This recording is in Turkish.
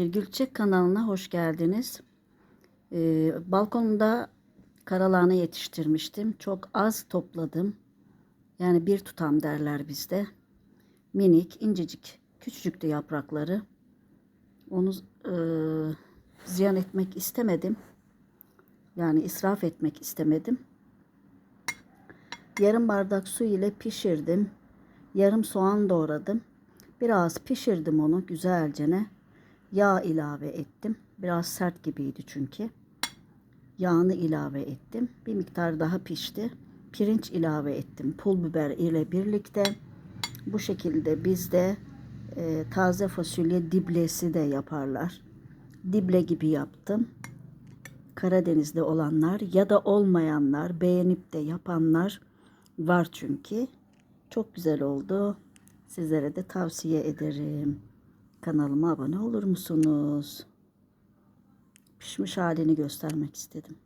Bir Gülçek kanalına hoş geldiniz. Ee, balkonda karalahana yetiştirmiştim. Çok az topladım. Yani bir tutam derler bizde. Minik, incecik, küçücüktü yaprakları. Onu e, ziyan etmek istemedim. Yani israf etmek istemedim. Yarım bardak su ile pişirdim. Yarım soğan doğradım. Biraz pişirdim onu güzelce. Yağ ilave ettim. Biraz sert gibiydi çünkü. Yağını ilave ettim. Bir miktar daha pişti. Pirinç ilave ettim. Pul biber ile birlikte. Bu şekilde bizde e, taze fasulye diblesi de yaparlar. Dible gibi yaptım. Karadeniz'de olanlar ya da olmayanlar beğenip de yapanlar var çünkü. Çok güzel oldu. Sizlere de tavsiye ederim. Kanalıma abone olur musunuz? Pişmiş halini göstermek istedim.